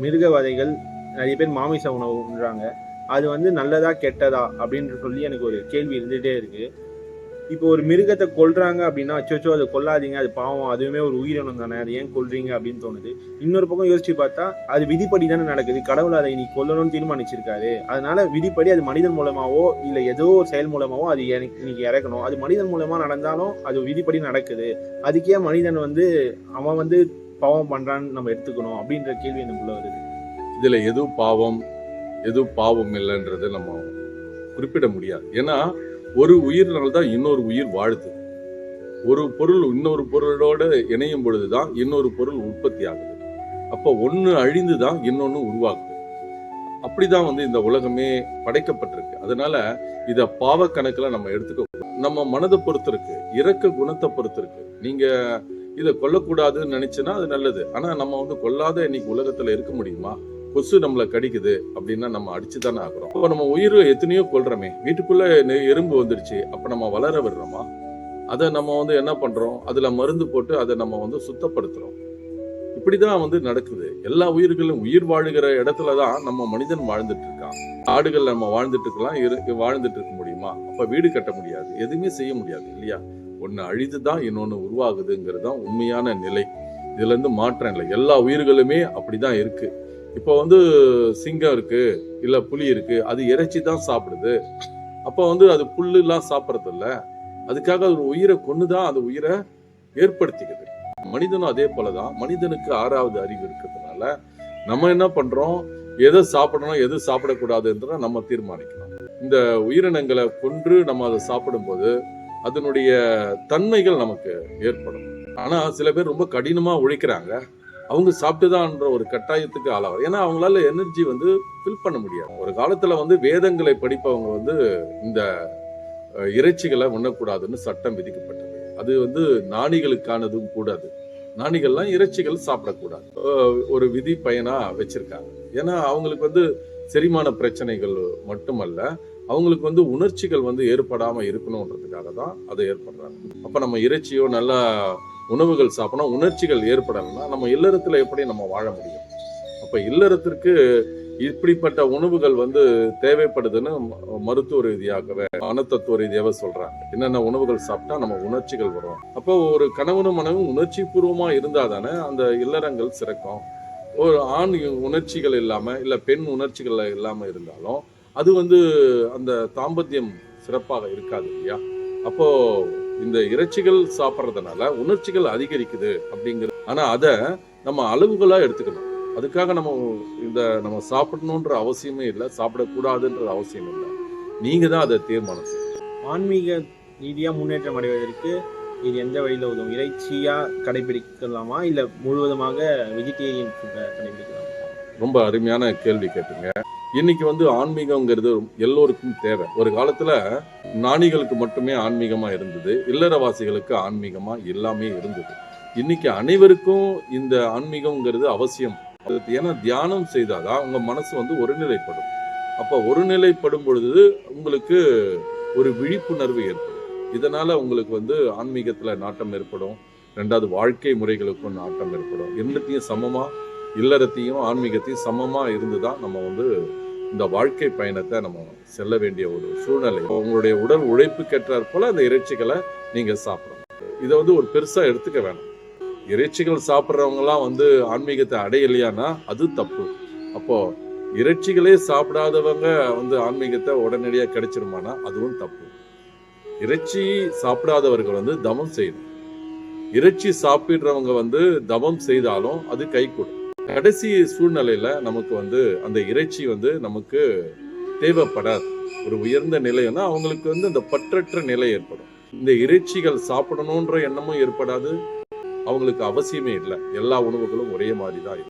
மிருக வதைகள் நிறைய பேர் மாமிச உணவுன்றாங்க. அது வந்து நல்லதா கெட்டதா அப்படின்னு சொல்லி எனக்கு ஒரு கேள்வி இருந்துகிட்டே இருக்கு. இப்போ ஒரு மிருகத்தை கொல்றாங்க அப்படின்னா அச்சோச்சோ அதை கொல்லாதீங்க. அது பாவம். அதுவுமே ஒரு உயிரினம் தானே. அது ஏன் கொள்றீங்க அப்படின்னு தோணுது. இன்னொரு பக்கம் யோசிச்சு பார்த்தா அது விதிப்படி தானே நடக்குது. கடவுள் அதை நீ கொல்லணும்னு தீர்மானிச்சிருக்காரு. அதனால விதிப்படி அது மனிதன் மூலமாவோ இல்லை ஏதோ ஒரு செயல் மூலமாவோ அது எனக்கு இன்னைக்கு இறக்கணும். அது மனிதன் மூலமா நடந்தாலும் அது விதிப்படி நடக்குது. அதுக்கே மனிதன் வந்து அவன் வந்து பாவம் பண்ணுறான்னு நம்ம எடுத்துக்கணும் அப்படின்ற கேள்வி எனக்குள்ள வருது. இதில் எது பாவம் எது பாவம் இல்லைன்றது நம்ம குறிப்பிட முடியாது. ஏன்னா ஒரு உயிரினால் தான் இன்னொரு உயிர் வாழுது. ஒரு பொருள் இன்னொரு பொருளோடு இணையும் பொழுது தான் இன்னொரு பொருள் உற்பத்தி ஆகுது. அப்போ ஒன்று அழிந்து தான் இன்னொன்னு உருவாகுது. அப்படிதான் வந்து இந்த உலகமே படைக்கப்பட்டிருக்கு. அதனால இதை பாவ நம்ம எடுத்துக்க நம்ம மனதை பொறுத்து இருக்கு. இறக்க குணத்தை பொறுத்து இருக்கு. இதை கொல்லக்கூடாதுன்னு நினைச்சுன்னா அது நல்லது. ஆனா நம்ம வந்து கொல்லாத இன்னைக்கு உலகத்துல இருக்க முடியுமா? கொசு நம்மளை கடிக்குது அப்படின்னா நம்ம அடிச்சு தானே ஆகிறோம். அப்போ நம்ம உயிர் எத்தனையோ கொல்றோமே. வீட்டுக்குள்ள எறும்பு வந்துருச்சு. அப்ப நம்ம வளர விடுறோமா? அதை நம்ம வந்து என்ன பண்றோம்? அதுல மருந்து போட்டு அதை நம்ம வந்து சுத்தப்படுத்துறோம். இப்படிதான் வந்து நடக்குது. எல்லா உயிர்களும் உயிர் வாழுகிற இடத்துல தான் நம்ம மனிதன் வாழ்ந்துட்டு இருக்கான். ஆடுகள் நம்ம வாழ்ந்துட்டு இருக்கலாம். இரு- வாழ்ந்துட்டு இருக்க முடியுமா? அப்ப வீடு கட்ட முடியாது. எதுவுமே செய்ய முடியாது இல்லையா? ஒன்று அழிது தான் இன்னொன்று உருவாகுதுங்கிறது தான் உண்மையான நிலை. இதுலேருந்து மாற்றம் இல்லை. எல்லா உயிர்களுமே அப்படி தான் இருக்குது இப்போ வந்து சிங்கம் இருக்குது இல்லை புலி இருக்குது அது இறைச்சி தான் சாப்பிடுது. அப்போ வந்து அது புல்லுலாம் சாப்பிட்றதில்ல. அதுக்காக ஒரு உயிரை கொண்டுதான் அந்த உயிரை ஏற்படுத்திக்குது. மனிதனும் அதே போலதான். மனிதனுக்கு ஆறாவது அறிவு இருக்கிறதுனால நம்ம என்ன பண்ணுறோம் எதை சாப்பிடணும் எது சாப்பிடக்கூடாதுன்ற நம்ம தீர்மானிக்கணும். இந்த உயிரினங்களை கொன்று நம்ம அதை சாப்பிடும்போது அதனுடைய தன்மைகள் நமக்கு ஏற்படும். ஆனால் சில பேர் ரொம்ப கடினமாக உழைக்கிறாங்க. அவங்க சாப்பிட்டுதான்ற ஒரு கட்டாயத்துக்கு ஆளாகும் ஏன்னா அவங்களால எனர்ஜி வந்து ஃபில் பண்ண முடியாது. ஒரு காலத்தில் வந்து வேதங்களை படிப்பவங்க வந்து இந்த இறைச்சிகளை உண்ணக்கூடாதுன்னு சட்டம் விதிக்கப்பட்டது. அது வந்து நாணிகளுக்கானதும் கூடாது நாணிகள்லாம் இறைச்சிகள் சாப்பிடக்கூடாது. ஒரு விதி பயனாக வச்சிருக்காங்க. ஏன்னா அவங்களுக்கு வந்து செரிமான பிரச்சனைகள் மட்டுமல்ல அவங்களுக்கு வந்து உணர்ச்சிகள் வந்து ஏற்படாம இருக்கணுன்றதுக்காக தான் அதை ஏற்படுறாங்க. அப்ப நம்ம இறைச்சியோ நல்லா உணவுகள் சாப்பிடணும் உணர்ச்சிகள் ஏற்படலைன்னா நம்ம இல்லறத்துல எப்படி நம்ம வாழ முடியும்? அப்ப இல்லறத்திற்கு இப்படிப்பட்ட உணவுகள் வந்து தேவைப்படுதுன்னு ம- மருத்துவ ரீதியாகவே மனத்தத்துவ ரீதியாகவே சொல்றாங்க. என்னென்ன உணவுகள் சாப்பிட்டா நம்ம உணர்ச்சிகள் வரும்? அப்போ ஒரு கணவனும் மனைவும் உணர்ச்சி பூர்வமா இருந்தா தானே அந்த இல்லறங்கள் சிறக்கும். ஒரு ஆண் உணர்ச்சிகள் இல்லாம இல்ல பெண் உணர்ச்சிகள் இல்லாம இருந்தாலும் அது வந்து அந்த தாம்பத்தியம் சிறப்பாக இருக்காது இல்லையா? அப்போ இந்த இறைச்சிகள் சாப்பிட்றதுனால உணர்ச்சிகள் அதிகரிக்குது அப்படிங்கிறது ஆனா அத நம்ம அளவுகளா எடுத்துக்கணும். அதுக்காக நம்ம இந்த நம்ம சாப்பிடணுன்ற அவசியமே இல்லை சாப்பிடக்கூடாதுன்ற அவசியம் இல்லை. நீங்க தான் அதை தீர்மானம் செய்யணும். ஆன்மீக ரீதியா முன்னேற்றம் அடைவதற்கு இது எந்த வழியில உதவும்? இறைச்சியா கடைபிடிக்கலாமா? இல்ல முழுவதுமாக வெஜிடேரியன் ஃபுட்டை கடைபிடிக்கலாமா? ரொம்ப அருமையான கேள்வி கேட்டீங்க. இன்னைக்கு வந்து ஆன்மீகங்கிறது எல்லோருக்கும் தேவை. ஒரு காலத்துல நாணிகளுக்கு மட்டுமே ஆன்மீகமா இருந்தது இல்லறவாசிகளுக்கு ஆன்மீகமா எல்லாமே இருந்தது. இன்னைக்கு அனைவருக்கும் இந்த ஆன்மீகம்ங்கிறது அவசியம். ஏன்னா தியானம் செய்தாதான் உங்க மனசு வந்து ஒருநிலைப்படும். அப்ப ஒருநிலைப்படும் பொழுது உங்களுக்கு ஒரு விழிப்புணர்வு ஏற்படும். இதனால உங்களுக்கு வந்து ஆன்மீகத்துல நாட்டம் ஏற்படும். ரெண்டாவது வாழ்க்கை முறைகளுக்கும் நாட்டம் ஏற்படும். இரண்டுத்தையும் சமமா இல்லறத்தையும் ஆன்மீகத்தையும் சமமா இருந்துதான் நம்ம வந்து இந்த வாழ்க்கை பயணத்தை நம்ம செல்ல வேண்டிய ஒரு சூழ்நிலை. உங்களுடைய உடல் உழைப்புக்கேற்றாற் போல அந்த இறைச்சிகளை நீங்க சாப்பிடணும். இதை வந்து ஒரு பெருசா எடுத்துக்க வேணாம். இறைச்சிகள் சாப்பிட்றவங்கலாம் வந்து ஆன்மீகத்தை அடையலையானா அது தப்பு. அப்போ இறைச்சிகளே சாப்பிடாதவங்க வந்து ஆன்மீகத்தை உடனடியாக கிடைச்சிருமானா அதுவும் தப்பு. இறைச்சி சாப்பிடாதவர்கள் வந்து தமம் செய்யணும். இறைச்சி சாப்பிடுறவங்க வந்து தமம் செய்தாலும் அது கைகூடும். கடைசி சூழ்நிலையில் நமக்கு வந்து அந்த இறைச்சி வந்து நமக்கு தேவைப்படாது. ஒரு உயர்ந்த நிலைன்னா அவங்களுக்கு வந்து அந்த பற்றற்ற நிலை ஏற்படும். இந்த இறைச்சிகள் சாப்பிடணுன்ற எண்ணமும் ஏற்படாது. அவங்களுக்கு அவசியமே இல்லை. எல்லா உணவுகளும் ஒரே மாதிரி தான் இருக்கும்.